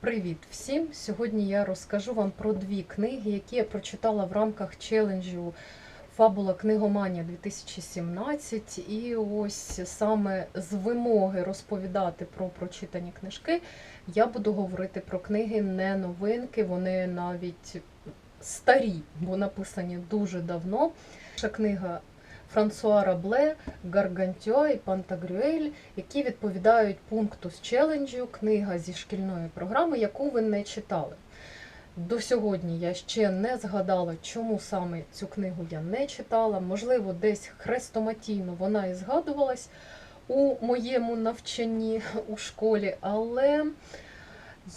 Привіт всім! Сьогодні я розкажу вам про дві книги, які я прочитала в рамках челенджу Фабула Книгоманія 2017. І ось саме з вимоги розповідати про прочитані книжки я буду говорити про книги не новинки, вони навіть старі, бо написані дуже давно. Перша книга Франсуа Рабле, Гаргантюа і Пантагрюель, які відповідають пункту з челенджу, книга зі шкільної програми, яку ви не читали. До сьогодні я ще не згадала, чому саме цю книгу я не читала. Можливо, десь хрестоматійно вона і згадувалась у моєму навчанні у школі, але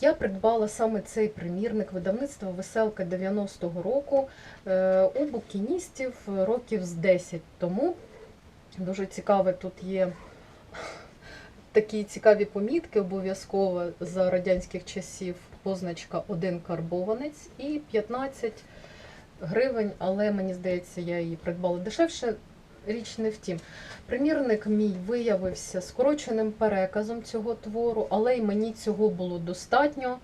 я придбала саме цей примірник видавництва Веселка 90-го року е, у букіністів років з 10 тому. Дуже цікаве тут є такі цікаві помітки, обов'язково за радянських часів позначка один карбованець і 15 гривень, але мені здається, я її придбала дешевше. Річ не втім. Примірник мій виявився скороченим переказом цього твору, але й мені цього було достатньо.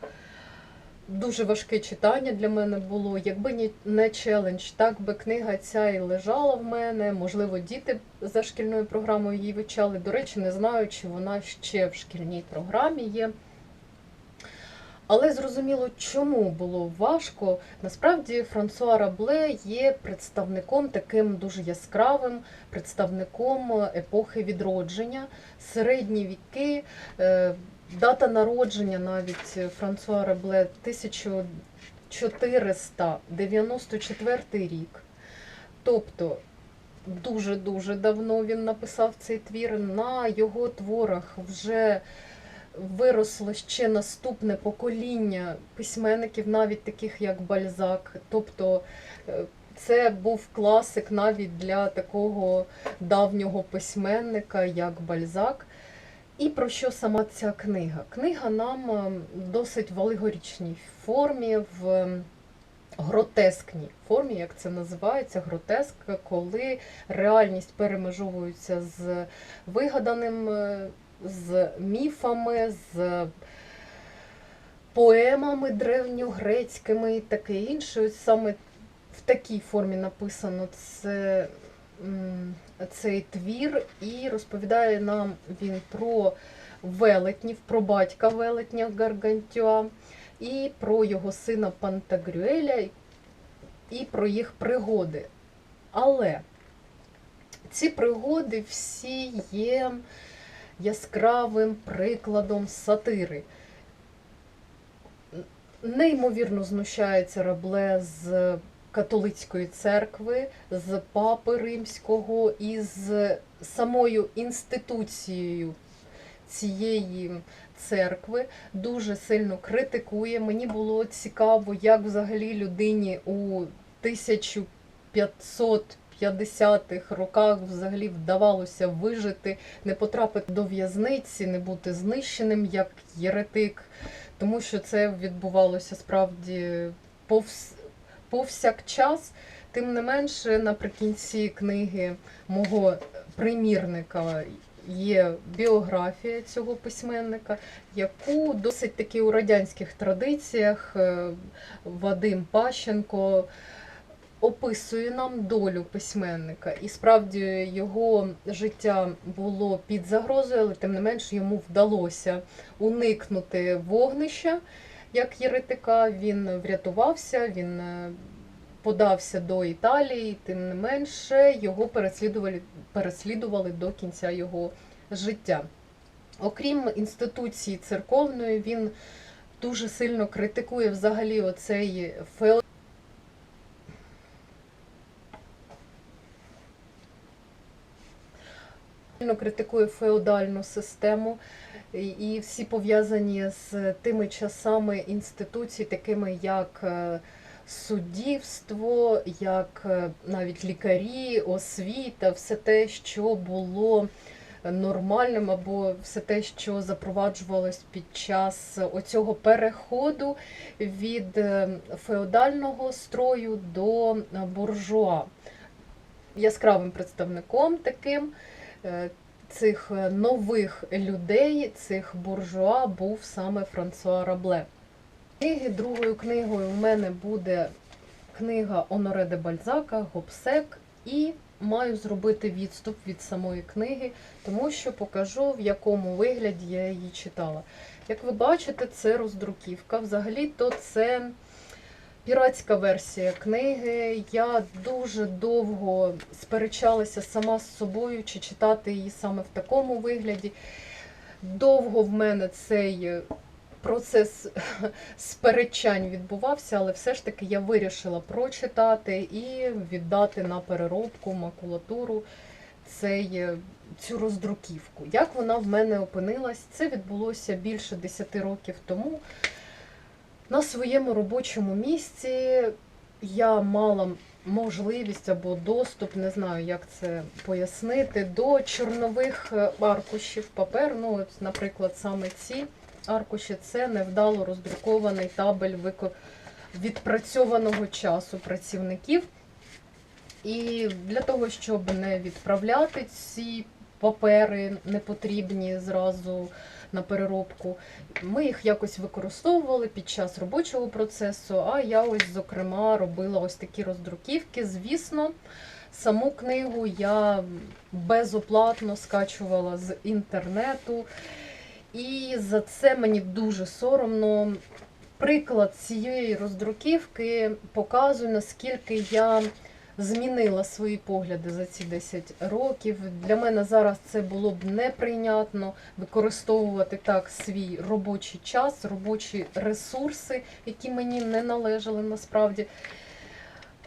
Дуже важке читання для мене було. Якби не челендж, так би книга ця і лежала в мене. Можливо, діти за шкільною програмою її вивчали. До речі, не знаю, чи вона ще в шкільній програмі є. Але зрозуміло, чому було важко. Насправді Франсуа Рабле є представником таким дуже яскравим, представником епохи відродження, середні віки, е, дата народження навіть Франсуа Рабле 1494 рік. Тобто дуже-дуже давно він написав цей твір. На його творах вже виросло ще наступне покоління письменників, навіть таких як Бальзак. Тобто е, це був класик навіть для такого давнього письменника, як Бальзак. І про що сама ця книга? Книга нам е, досить в алегоричній формі, в е, гротескній формі, як це називається, гротеск, коли реальність перемежовується з вигаданим, з міфами, з поемами древньогрецькими і таке інше. Ось саме в такій формі написано це, цей твір, і розповідає нам він про велетнів, про батька велетня Гаргантюа, і про його сина Пантагрюеля, і про їх пригоди. Але ці пригоди всі є яскравим прикладом сатири. Неймовірно знущається Рабле з католицької церкви, з папи римського і з самою інституцією цієї церкви. Дуже сильно критикує. Мені було цікаво, як взагалі людині у 1550-х роках взагалі вдавалося вижити, не потрапити до в'язниці, не бути знищеним як єретик, тому що це відбувалося справді повс... повсякчас. Тим не менше, наприкінці книги мого примірника є біографія цього письменника, яку досить таки у радянських традиціях е, Вадим Пащенко описує нам долю письменника. І справді його життя було під загрозою, але тим не менш йому вдалося уникнути вогнища як єретика. Він врятувався, він е, подався до Італії, тим не менше його переслідували, переслідували до кінця його життя. Окрім інституції церковної, він дуже сильно критикує взагалі оцей феодалізм. Критикує феодальну систему і- всі пов'язані з тими часами інституцій, такими як е, суддівство, як е, навіть лікарі, освіта, все те, що було нормальним, або все те, що запроваджувалось під час оцього переходу від е, феодального строю до буржуа. Яскравим представником таким цих е, нових людей, цих буржуа був саме Франсуа Рабле. Книги другою книгою у мене буде книга Оноре де Бальзака Гобсек і маю зробити відступ від самої книги, тому що покажу, в якому вигляді я її читала. Як ви бачите, це роздруківка. Взагалі-то це піратська версія книги. Я дуже довго сперечалася сама з собою, чи читати її саме в такому вигляді. Довго в мене цей процес сперечань відбувався, але все ж таки я вирішила прочитати і віддати на переробку макулатуру цей, е, цю роздруківку. Як вона в мене опинилась? Це відбулося більше 10 років тому. На своєму робочому місці я мала можливість або доступ, не знаю, як це пояснити, до чорнових е, аркушів паперу. Ну, от, наприклад, саме ці аркуші це невдало роздрукований табель відпрацьованого часу працівників. І для того, щоб не відправляти ці папери непотрібні зразу на переробку, ми їх якось використовували під час робочого процесу. А я ось, зокрема, робила ось такі роздруківки. Звісно, саму книгу я безоплатно скачувала з інтернету. І за це мені дуже соромно. Приклад цієї роздруківки показує, наскільки я змінила свої погляди за ці 10 років. Для мене зараз це було б неприйнятно використовувати так свій робочий час, робочі ресурси, які мені не належали насправді.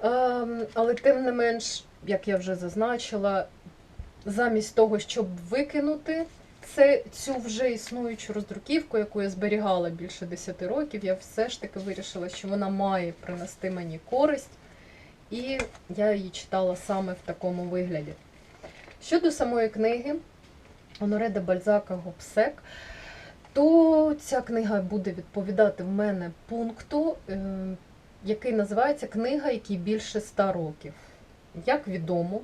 Ем, Але тим не менш, як я вже зазначила, замість того, щоб викинути це цю вже існуючу роздруківку, яку я зберігала більше 10 років, я все ж таки вирішила, що вона має принести мені користь, і я її читала саме в такому вигляді. Щодо самої книги Оноре де Бальзака Гобсек, то ця книга буде відповідати в мене пункту, е, який називається Книга, якій більше 100 років. Як відомо,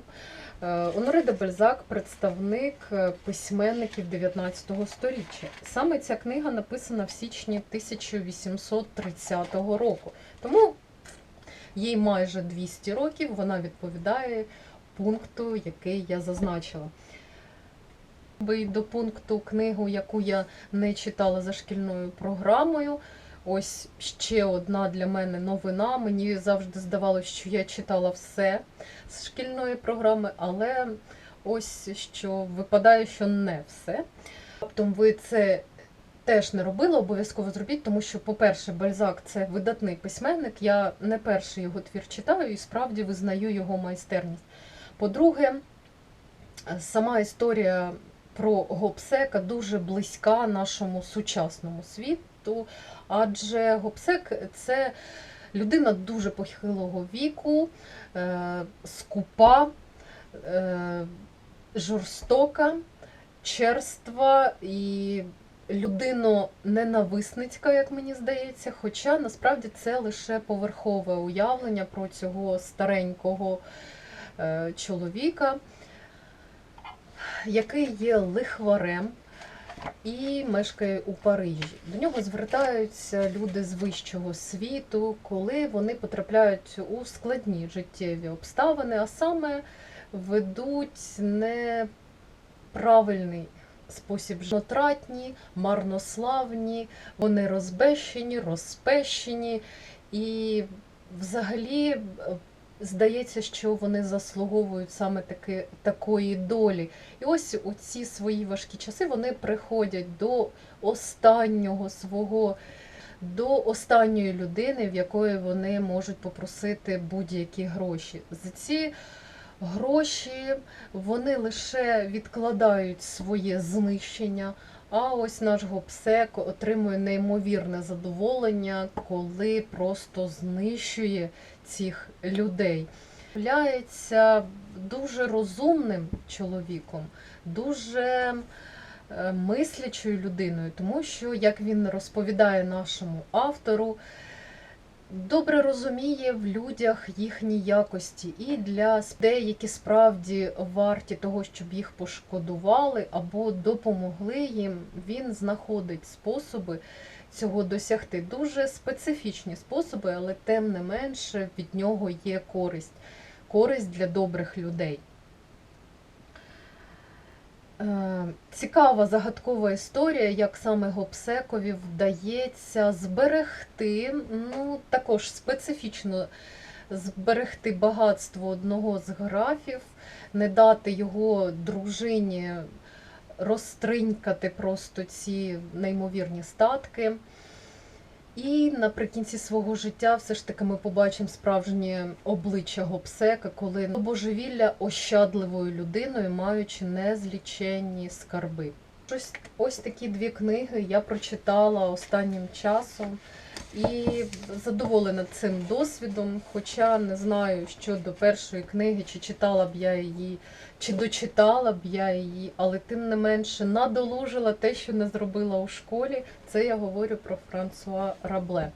е, Оноре де Бальзак представник е, письменників 19 століття. Саме ця книга написана в січні 1830 року. Тому їй майже 200 років, вона відповідає пункту, який я зазначила. Би до пункту книгу, яку я не читала за шкільною програмою. Ось ще одна для мене новина. Мені завжди здавалося, що я читала все з шкільної програми, але ось що випадає, що не все. Тобто ви це теж не робили, обов'язково зробіть, тому що, по-перше, Бальзак це видатний письменник. Я не перший його твір читаю і справді визнаю його майстерність. По-друге, сама історія про Гобсека дуже близька нашому сучасному світу, адже Гобсек це людина дуже похилого віку, е, скупа, е, жорстока, черства і людино-ненависницька, як мені здається. Хоча насправді це лише поверхове уявлення про цього старенького е, чоловіка, який є лихварем і мешкає у Парижі. До нього звертаються люди з вищого світу, коли вони потрапляють у складні життєві обставини, а саме ведуть неправильний спосіб житратні, марнославні, вони розбещені, розпещені і взагалі е, здається, що вони заслуговують саме таки такої долі. І ось у ці свої важкі часи вони приходять до останнього свого. До останньої людини, в якої вони можуть попросити будь-які гроші. За ці гроші вони лише відкладають своє знищення. А ось наш гопсек отримує неймовірне задоволення, коли просто знищує цих людей. Являється дуже розумним чоловіком, дуже е, мислячою людиною, тому що, як він розповідає нашому автору, добре розуміє в людях їхні якості і для людей, які справді варті того, щоб їх пошкодували або допомогли їм, він знаходить способи, цього досягти. Дуже специфічні способи, але тим не менше від нього є користь. Користь для добрих людей. Е, Цікава загадкова історія, як саме Гобсекові вдається зберегти, ну також специфічно зберегти багатство одного з графів, не дати його дружині розтринькати просто ці неймовірні статки. І наприкінці свого життя все ж таки ми побачимо справжнє обличчя Гобсека, коли божевілля ощадливою людиною, маючи незліченні скарби. Ось, ось такі дві книги я прочитала останнім часом і задоволена цим досвідом. Хоча не знаю щодо першої книги, чи читала б я її, чи дочитала б я її, але тим не менше надолужила те, що не зробила у школі. Це я говорю про Франсуа Рабле.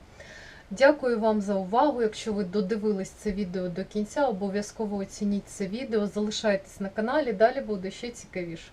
Дякую вам за увагу. Якщо ви додивились це відео до кінця, обов'язково оцініть це відео, залишайтесь на каналі, далі буде ще цікавіше.